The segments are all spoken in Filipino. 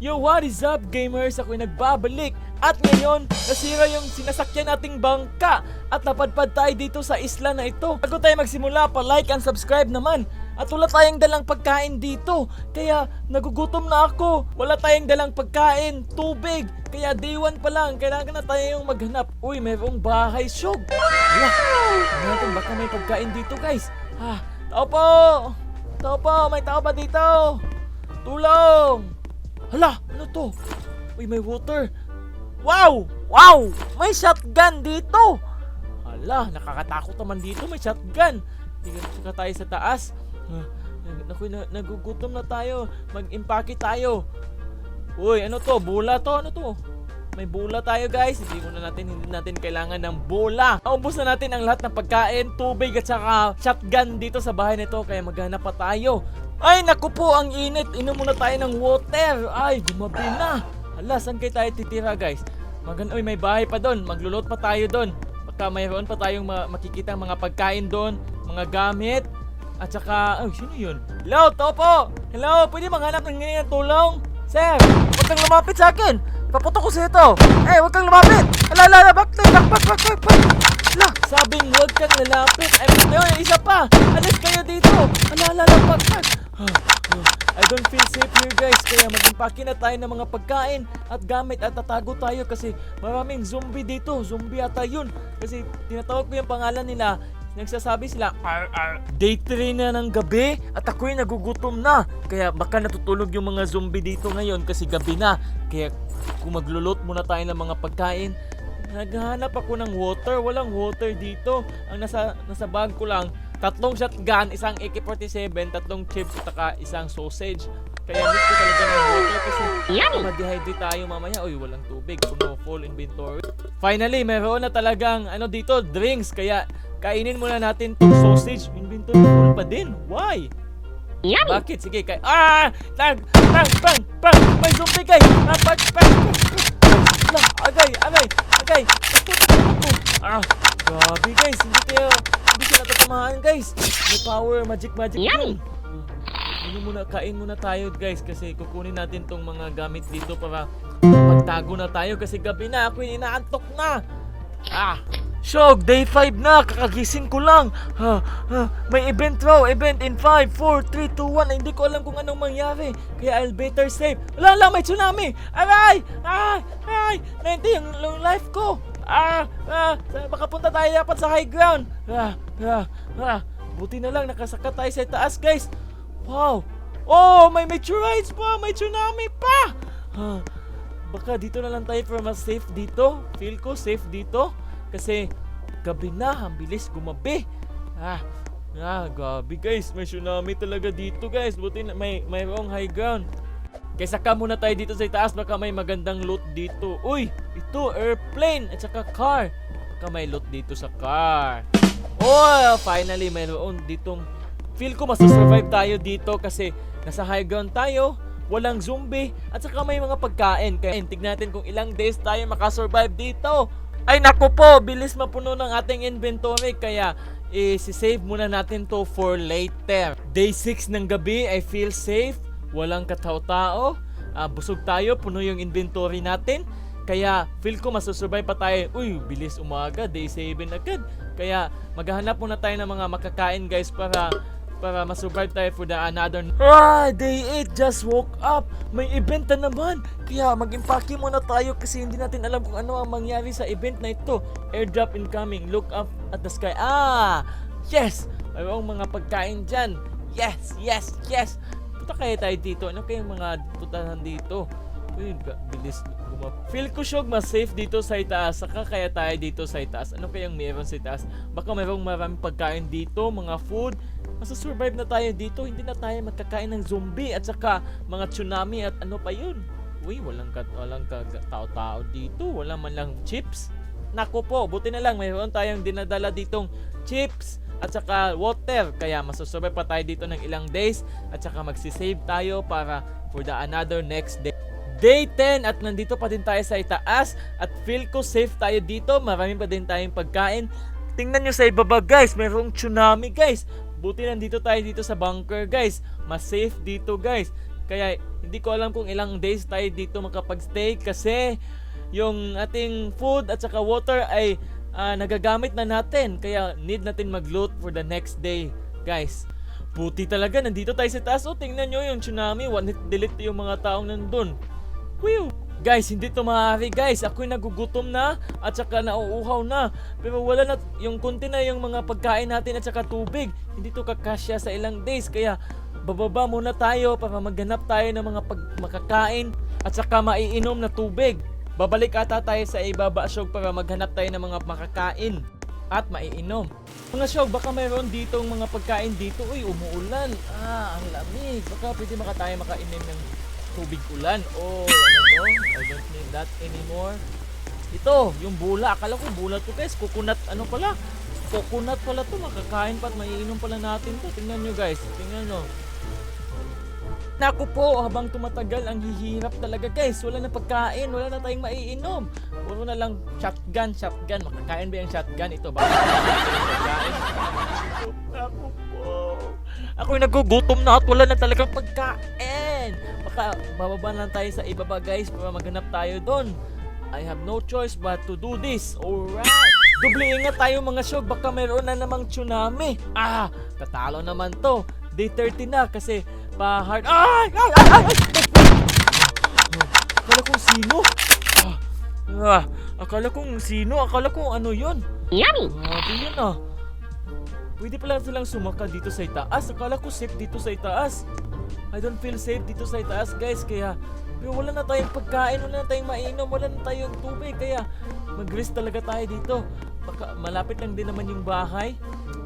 Yo, what is up gamers? Ako'y nagbabalik at ngayon nasira yung sinasakyan nating bangka at napadpad tayo dito sa isla na ito. Bago tayo magsimula, pa-like and subscribe naman. At wala tayong dalang pagkain dito. Kaya nagugutom na ako. Wala tayong dalang pagkain, tubig. Kaya day one pa lang, kailangan na tayong maghanap. Uy, mayroong bahay syog. Wala. Natin, baka may pagkain dito guys. Ah, tao po! Tao po, may tao ba dito? Tulong! Hala, ano to? Uy, may water. Wow! Wow! May shotgun dito! Hala, nakakatakot naman dito. May shotgun. Tingnan tayo sa taas. Ah, Naku, na, nagugutom na tayo. Mag-impake tayo. Uy, ano to? Bula to? Ano to? May bula tayo guys. Hindi muna natin, hindi natin kailangan ng bola. Naubos na natin ang lahat ng pagkain, tubig at saka shotgun dito sa bahay nito. Kaya maghanap pa tayo. Ay, naku po, ang init. Inom muna tayo ng water. Ay, gumabi na. Hala, saan kayo tayo titira guys? Magan Uy, may bahay pa doon. Maglulot pa tayo doon. Baka mayroon pa tayong ma- makikita mga pagkain doon, mga gamit. At saka, ay, sino yun? Hello, Topo! Hello, pwede manghanap ng ganyan ng tulong? Sir, huwag kang lumapit sa akin! Paputok ko sa ito! Eh, huwag kang lumapit! Ala, ala, ala, back, back, back, back, back, back! Ala, sabing huwag kang lalapit! Ay, ayun, isa pa! Alis kayo dito! Ala, ala, ala, back! I don't feel safe here guys. Kaya mag-impake na tayo ng mga pagkain at gamit at tatago tayo kasi maraming zombie dito. Zombie ata yun. Kasi tinatawag ko yung pangalan nila. Nagsasabi sila ar ar day 3 na ng gabi at ako'y nagugutom na. Kaya baka natutulog yung mga zombie dito ngayon kasi gabi na. Kaya kung maglulot muna tayo ng mga pagkain naghahanap ako ng water. Walang water dito. Ang nasa nasa bag ko lang tatlong shotgun isang AK-47 tatlong chips at saka isang sausage kaya need ko talaga ng water kasi ma-dehydrate tayo mamaya uy walang tubig puno full inventory finally meron na talagang ano dito drinks kaya kainin muna natin tong sausage inventory full pa din why Yummy! bakit? Sige, kay... Ah! Tag! Tag! Bang! Bang! May zombie, kay! Ah! Bang! Bang! Lang! Agay! Agay! Agay! Takbo! Ah! Grabe, guys! Hindi kayo... Hindi sila tatamahan, guys! May power! Magic! Magic! Yummy! Ano muna, kain muna tayo guys kasi kukunin natin tong mga gamit dito para magtago na tayo kasi gabi na ako inaantok na. Ah, Shog, day 5 na, kakagising ko lang. Ha, ha, may event raw, event in 5, 4, 3, 2, 1. Hindi ko alam kung anong mangyari. Kaya I'll better safe. Wala lang, may tsunami. Aray! Ay! Ay! Nainti yung, yung life ko. Ah! Ah! Baka punta tayo dapat sa high ground. Ah! Ah! Ah! Buti na lang, nakasakat tayo sa taas, guys. Wow! Oh, may meteorites pa! May tsunami pa! Ah, baka dito na lang tayo para mas safe dito. Feel ko safe dito. Kasi gabi na, ang bilis gumabi. Ah, ah, gabi guys. May tsunami talaga dito guys. Buti na may, mayroong high ground. Kaya saka muna tayo dito sa itaas baka may magandang loot dito. Uy, ito airplane at saka car. Baka may loot dito sa car. Oh, finally mayroon ditong feel ko masusurvive tayo dito kasi nasa high ground tayo, walang zombie, at saka may mga pagkain. Kaya tignan natin kung ilang days tayo makasurvive dito. Ay naku po, bilis mapuno ng ating inventory kaya i-save muna natin to for later. Day 6 ng gabi, I feel safe, walang katao-tao, ah, busog tayo, puno yung inventory natin. Kaya feel ko masusurvive pa tayo. Uy, bilis umaga, day 7 agad. Kaya maghahanap muna tayo ng mga makakain guys para para masurvive tayo for the another Ah, day 8 just woke up. May event na naman. Kaya mag-impake muna tayo kasi hindi natin alam kung ano ang mangyari sa event na ito. Airdrop incoming. Look up at the sky. Ah, yes. Mayroong mga pagkain dyan. Yes, yes, yes. Punta kaya tayo dito. Ano kayong mga putahan dito? Uy, bilis gumap. Feel ko syog mas safe dito sa itaas. Saka kaya tayo dito sa itaas. Ano kayang meron sa itaas? Baka mayroong maraming pagkain dito, mga food. Masusurvive na tayo dito. Hindi na tayo magkakain ng zombie at saka mga tsunami at ano pa yun. Uy, walang, ka, walang ka, tao-tao dito. Wala man lang chips. Nako po, buti na lang mayroon tayong dinadala ditong chips at saka water. Kaya masusurvive pa tayo dito ng ilang days at saka magsisave tayo para for the another next day. Day 10 at nandito pa din tayo sa itaas at feel ko safe tayo dito. Marami pa din tayong pagkain. Tingnan nyo sa ibaba guys, mayroong tsunami guys. Buti nandito tayo dito sa bunker guys. Mas safe dito guys. Kaya hindi ko alam kung ilang days tayo dito makapag-stay kasi yung ating food at saka water ay ah, nagagamit na natin. Kaya need natin mag-loot for the next day, guys. Puti talaga, nandito tayo sa taas. O, tingnan nyo yung tsunami. One hit delete yung mga taong nandun. Whew! Guys, hindi to maaari guys. Ako'y nagugutom na at saka nauuhaw na. Pero wala na yung konti na yung mga pagkain natin at saka tubig. Hindi to kakasya sa ilang days. Kaya bababa muna tayo para maghanap tayo ng mga pag makakain at saka maiinom na tubig. Babalik ata tayo sa ibaba syog para maghanap tayo ng mga makakain at maiinom. Mga syog, baka mayroon ditong mga pagkain dito. Uy, umuulan. Ah, ang lamig. Baka pwede maka tayo makainom ng tubig ulan. Oh, ano to? I don't need that anymore. Ito, yung bula. Akala ko bula to guys. Coconut, ano pala? Coconut pala to. Makakain pa at maiinom pala natin to. Tingnan nyo guys. Tingnan nyo. Naku po, habang tumatagal, ang hihirap talaga guys. Wala na pagkain, wala na tayong maiinom. Puro na lang shotgun, shotgun. Makakain ba yung shotgun? Ito ba? Naku po. Ako'y nagugutom na at wala na talagang pagkain. Baka bababa lang tayo sa ibaba guys para maghanap tayo doon. I have no choice but to do this. Alright. Doble ingat tayo mga syog. Baka mayroon na namang tsunami. Ah, tatalo naman to. Day 30 na kasi pa hard. Ay! Ay! Ay! Ay! Akala kong sino? Ah, ah, akala kong sino? Akala kong ano yon? Yummy! Grabe yun ah. Pwede pala silang sumaka dito sa itaas. Akala ko safe dito sa itaas. I don't feel safe dito sa itaas guys. Kaya wala na tayong pagkain, wala na tayong mainom, wala na tayong tubig. Kaya mag-risk talaga tayo dito. Baka malapit lang din naman yung bahay.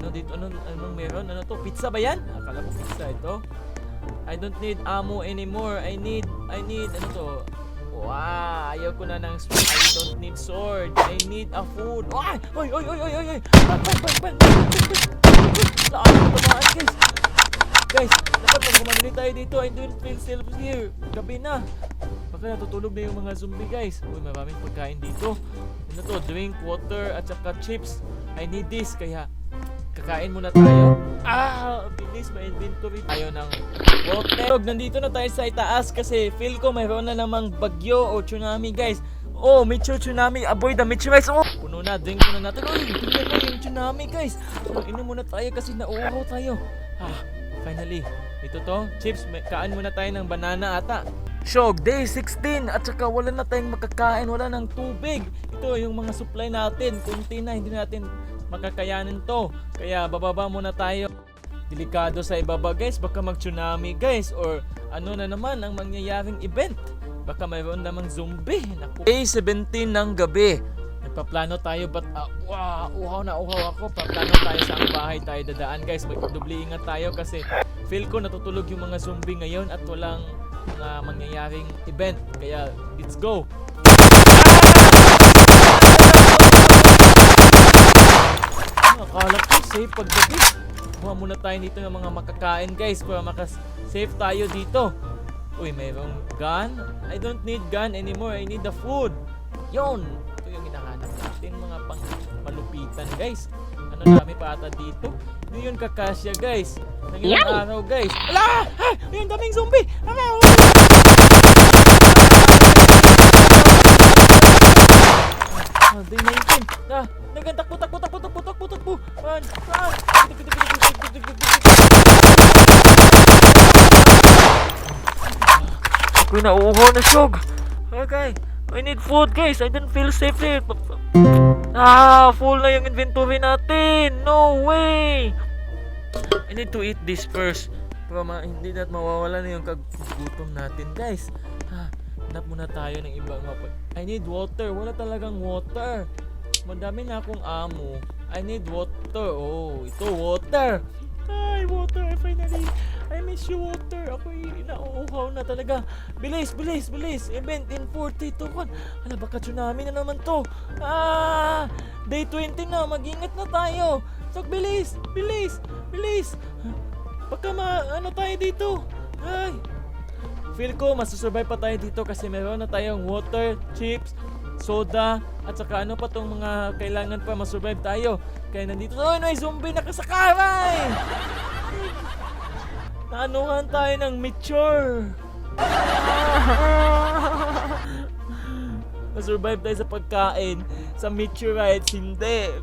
Ano dito? Anong, anong meron? Ano to? Pizza ba yan? Akala ko pizza ito. I don't need ammo anymore. I need, I need, ano to? Wow, ayaw ko na ng sword. I don't need sword. I need a food. Ay! Oy, oy, oy, oy, oy, oy! Bang, bang, bang, bang! Saan ako guys? Guys, dapat pag bumabili tayo dito, I don't feel safe here. Gabi na. Baka natutulog na yung mga zombie, guys. Uy, maraming pagkain dito. Ano to? Drink, water, at saka chips. I need this, kaya kakain muna tayo. Ah, bilis, may inventory tayo ng water. Nandito na tayo sa itaas kasi feel ko mayroon na namang bagyo o tsunami, guys. Oh, Mitchell Tsunami, avoid the meteorites. Oh, puno na, drink muna natin. Uy, tingnan mo yung tsunami, guys. Inom muna tayo kasi nauuhaw tayo. Ah, finally. Ito to, chips, may, kaan muna tayo ng banana ata. Shog, day 16 at saka wala na tayong makakain, wala ng tubig. Ito yung mga supply natin, kunti na, hindi natin makakayanin to. Kaya bababa muna tayo. Delikado sa ibaba guys, baka mag-tsunami guys or ano na naman ang mangyayaring event. Baka mayroon namang zombie. Naku. Day 17 ng gabi. Nagpaplano tayo but ah, wow, uhaw na uhaw ako. Paplano tayo sa bahay tayo dadaan guys. Magdubli ingat tayo kasi feel ko natutulog yung mga zombie ngayon at walang mga mangyayaring event. Kaya let's go. Akala ko safe paggabi. Kuha muna tayo dito ng mga makakain guys para makas-safe tayo dito. Uy, mayroong gun? I don't need gun anymore. I need the food. Yon. Ito yung hinahanap natin mga pang malupitan guys. Ano dami pa ata dito? Hindi yun kakasya guys. Nang ilang Yummy! araw guys. Ala! Ah! Yung daming zombie! Ala! Ah, day 19. Ah, nagtakbo, takbo, takbo, takbo, takbo, takbo. Run, run. Ako'y nauuhaw na siyog. Okay. I need food guys. I don't feel safe here. Ah, full na yung inventory natin. No way. I need to eat this first. Para ma hindi na mawawala na yung kagutom natin guys. Ha, hanap muna tayo ng ibang mapa. I need water. Wala talagang water. Madami na akong amo. I need water. Oh, ito water. Ay, water. Finally. I miss you, water. Ako nauuhaw na talaga. Bilis, bilis, bilis. Event in 42. Hala, baka tsunami na naman to. Ah! Day 20 na. Mag-ingat na tayo. So, bilis, bilis, bilis. Baka ma, ano tayo dito. Ay. Feel ko, masusurvive pa tayo dito kasi meron na tayong water, chips, soda, at saka ano pa tong mga kailangan pa masurvive tayo. Kaya nandito, oh, may zombie nakasakaray! Naanuhan tayo ng mature. Na-survive tayo sa pagkain. Sa meteorites, hindi.